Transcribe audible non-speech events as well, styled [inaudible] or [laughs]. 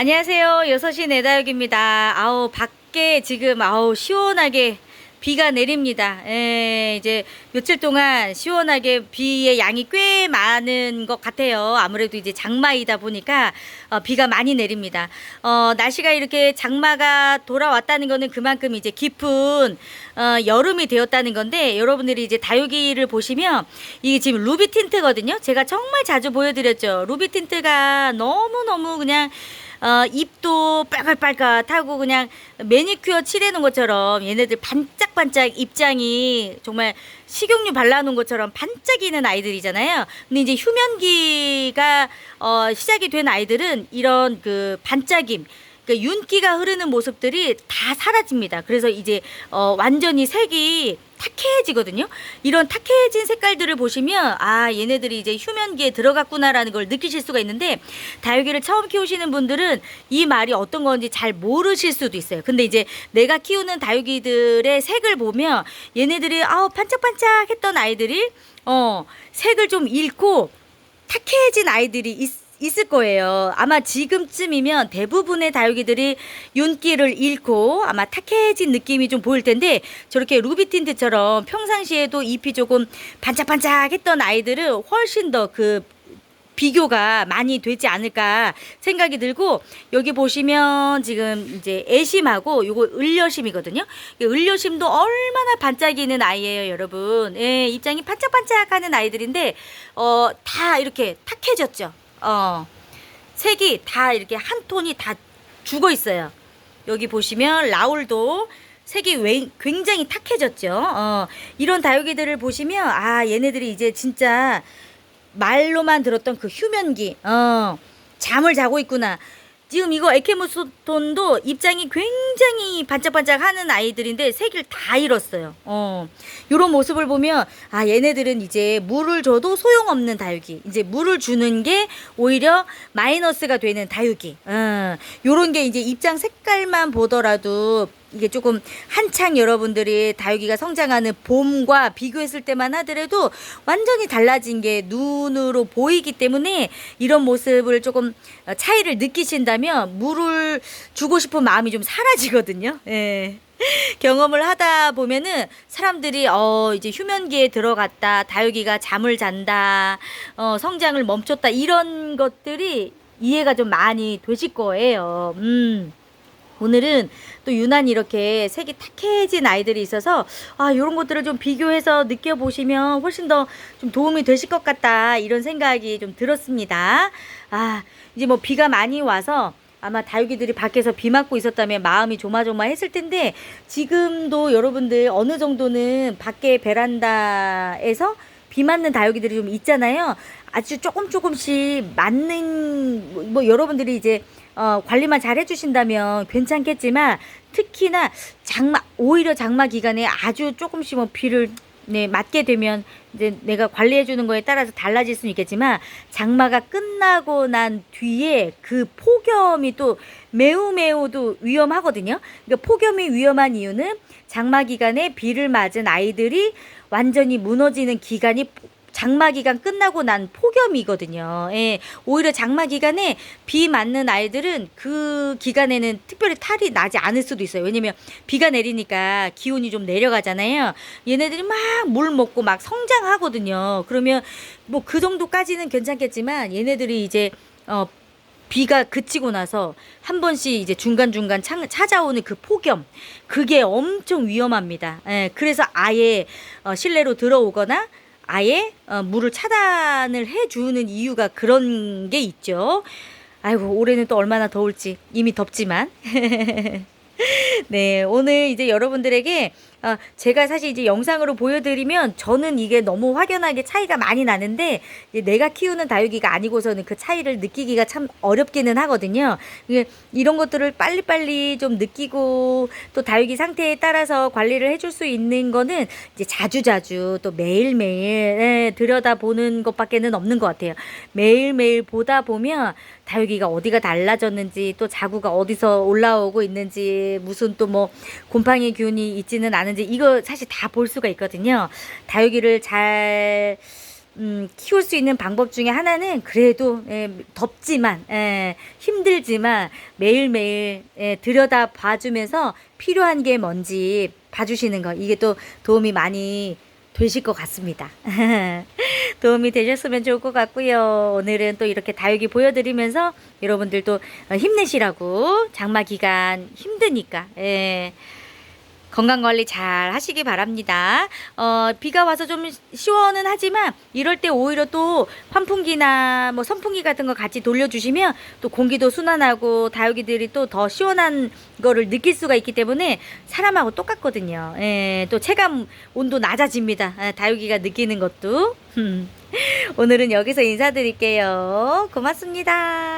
안녕하세요. 6시 내다육입니다. 아우, 밖에 지금, 아우, 시원하게 비가 내립니다. 예, 이제 며칠 동안 시원하게 비의 양이 꽤 많은 것 같아요. 아무래도 이제 장마이다 보니까 어, 비가 많이 내립니다. 어, 날씨가 이렇게 장마가 돌아왔다는 거는 그만큼 이제 깊은 어, 여름이 되었다는 건데 여러분들이 이제 다육이를 보시면 이게 지금 루비 틴트거든요. 제가 정말 자주 보여드렸죠. 루비 틴트가 너무너무 그냥 어, 입도 빨갛빨갛하고 그냥 매니큐어 칠해놓은 것처럼 얘네들 반짝반짝 입장이 정말 식용유 발라놓은 것처럼 반짝이는 아이들이잖아요. 근데 이제 휴면기가 어, 시작이 된 아이들은 이런 그 반짝임, 그 윤기가 흐르는 모습들이 다 사라집니다. 그래서 이제 어, 완전히 색이 탁해지거든요. 이런 탁해진 색깔들을 보시면 아 얘네들이 이제 휴면기에 들어갔구나라는 걸 느끼실 수가 있는데 다육이를 처음 키우시는 분들은 이 말이 어떤 건지 잘 모르실 수도 있어요. 근데 이제 내가 키우는 다육이들의 색을 보면 얘네들이 아우 반짝반짝했던 아이들이 어 색을 좀 잃고 탁해진 아이들이 있, 있을 거예요. 아마 지금쯤이면 대부분의 다육이들이 윤기를 잃고 아마 탁해진 느낌이 좀 보일 텐데 저렇게 루비 틴트처럼 평상시에도 잎이 조금 반짝반짝했던 아이들은 훨씬 더그 비교가 많이 되지 않을까 생각이 들고 여기 보시면 지금 이제 애심하고 요거 을려심이거든요. 이 을려심도 얼마나 반짝이는 아이예요, 여러분. 예, 입장이 반짝반짝하는 아이들인데 어 다 이렇게 탁해졌죠. 어 색이 다 이렇게 한 톤이 다 죽어 있어요. 여기 보시면 라울도 색이 웨- 굉장히 탁해졌죠. 어, 이런 다육이들을 보시면 아 얘네들이 이제 진짜 말로만 들었던 그 휴면기, 어, 잠을 자고 있구나. 지금 이거 에케무스톤도 입장이 굉장히 반짝반짝하는 아이들인데 색을 다 잃었어요. 어, 이런 모습을 보면 아 얘네들은 이제 물을 줘도 소용없는 다육이. 이제 물을 주는 게 오히려 마이너스가 되는 다육이. 어, 요런 게 이제 입장 색 깔만 보더라도 이게 조금 한창 여러분들이 다육이가 성장하는 봄과 비교했을 때만 하더라도 완전히 달라진 게 눈으로 보이기 때문에 이런 모습을 조금 어, 차이를 느끼신다면 물을 주고 싶은 마음이 좀 사라지거든요. 예. [laughs] 경험을 하다 보면은 사람들이 어 이제 휴면기에 들어갔다 다육이가 잠을 잔다 어 성장을 멈췄다 이런 것들이 이해가 좀 많이 되실 거예요. 음. 오늘은 또 유난히 이렇게 색이 탁해진 아이들이 있어서 아 이런 것들을 좀 비교해서 느껴보시면 훨씬 더 좀 도움이 되실 것 같다 이런 생각이 좀 들었습니다. 아 이제 뭐 비가 많이 와서 아마 다육이들이 밖에서 비 맞고 있었다면 마음이 조마조마했을 텐데 지금도 여러분들 어느 정도는 밖에 베란다에서 비 맞는 다육이들이 좀 있잖아요. 아주 조금 조금씩 맞는 뭐, 뭐 여러분들이 이제 어, 관리만 잘 해주신다면 괜찮겠지만 특히나 장마 오히려 장마 기간에 아주 조금씩 뭐 비를 네, 맞게 되면 이제 내가 관리해 주는 거에 따라서 달라질 수는 있겠지만 장마가 끝나고 난 뒤에 그 폭염이 또 매우 매우도 위험하거든요. 그러니까 폭염이 위험한 이유는 장마 기간에 비를 맞은 아이들이 완전히 무너지는 기간이 장마 기간 끝나고 난 폭염이거든요. 예. 오히려 장마 기간에 비 맞는 아이들은 그 기간에는 특별히 탈이 나지 않을 수도 있어요. 왜냐면 비가 내리니까 기온이 좀 내려가잖아요. 얘네들이 막 물 먹고 막 성장하거든요. 그러면 뭐 그 정도까지는 괜찮겠지만 얘네들이 이제 어 비가 그치고 나서 한 번씩 이제 중간중간 창- 찾아오는 그 폭염 그게 엄청 위험합니다. 예, 그래서 아예 어, 실내로 들어오거나 아예 어, 물을 차단을 해주는 이유가 그런 게 있죠. 아이고 올해는 또 얼마나 더울지 이미 덥지만 [laughs] 네 오늘 이제 여러분들에게 어, 제가 사실 이제 영상으로 보여드리면 저는 이게 너무 확연하게 차이가 많이 나는데 내가 키우는 다육이가 아니고서는 그 차이를 느끼기가 참 어렵기는 하거든요. 이런 것들을 빨리빨리 좀 느끼고 또 다육이 상태에 따라서 관리를 해줄 수 있는 거는 이제 자주자주 또 매일매일 예, 들여다보는 것밖에는 없는 것 같아요. 매일매일 보다 보면 다육이가 어디가 달라졌는지 또 자구가 어디서 올라오고 있는지 무슨 또 뭐 곰팡이 균이 있지는 않은지 이거 사실 다 볼 수가 있거든요. 다육이를 잘 음, 키울 수 있는 방법 중에 하나는 그래도 예, 덥지만 예, 힘들지만 매일매일 예, 들여다 봐주면서 필요한 게 뭔지 봐주시는 거 이게 또 도움이 많이 되실 것 같습니다. [laughs] 도움이 되셨으면 좋을 것 같고요. 오늘은 또 이렇게 다육이 보여드리면서 여러분들도 어, 힘내시라고 장마 기간 힘드니까 예. 건강 관리 잘 하시기 바랍니다. 어, 비가 와서 좀 시원은 하지만 이럴 때 오히려 또 환풍기나 뭐 선풍기 같은 거 같이 돌려주시면 또 공기도 순환하고 다육이들이 또 더 시원한 거를 느낄 수가 있기 때문에 사람하고 똑같거든요. 예, 또 체감 온도 낮아집니다. 예, 다육이가 느끼는 것도. [laughs] 오늘은 여기서 인사드릴게요. 고맙습니다.